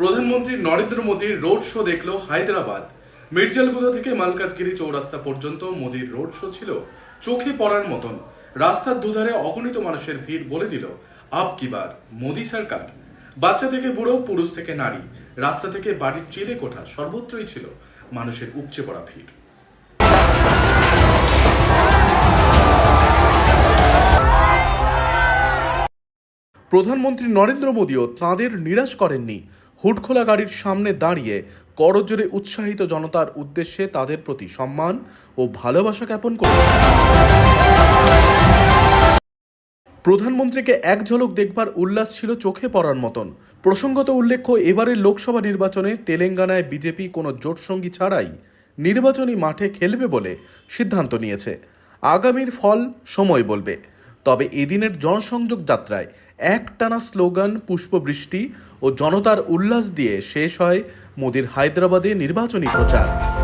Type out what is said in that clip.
প্রধানমন্ত্রী নরেন্দ্র মোদীর road show দেখল হায়দ্রাবাদ। মির্জালগুদা থেকে মালকাজগিরি চৌরাস্তা পর্যন্ত মোদীর রোড শো ছিল চোখে পড়ার মতন। রাস্তার দুধারে অগণিত মানুষের ভিড় বলে দিল, আপ কি বার, মোদী সরকার। বাচ্চা থেকে বুড়ো, পুরুষ থেকে নারী। রাস্তা থেকে বাড়ির চিলে কোঠা সর্বত্রই ছিল মানুষের উপচে পড়া ভিড়। প্রধানমন্ত্রী নরেন্দ্র মোদীও তাঁদের নিরাশ করেননি। হুটখোলা গাড়ির সামনে দাঁড়িয়ে করজোরে উৎসাহিত জনতার উদ্দেশ্যে তাদের প্রতি সম্মান ও ভালোবাসা জ্ঞাপন করেছেন প্রধানমন্ত্রীকে এক ঝলক দেখবার উল্লাস ছিল চোখে পড়ার মতন। প্রসঙ্গত উল্লেখ্য, এবারের লোকসভা নির্বাচনে তেলেঙ্গানায় বিজেপি কোনো জোটসঙ্গী ছাড়াই নির্বাচনী মাঠে খেলবে বলে সিদ্ধান্ত নিয়েছে। আগামীর ফল সময় বলবে। তবে এদিনের জনসংযোগ যাত্রায় একটানা স্লোগান পুষ্পবৃষ্টি ও জনতার উল্লাস দিয়ে শেষ হয় মোদির হায়দ্রাবাদে নির্বাচনী প্রচার।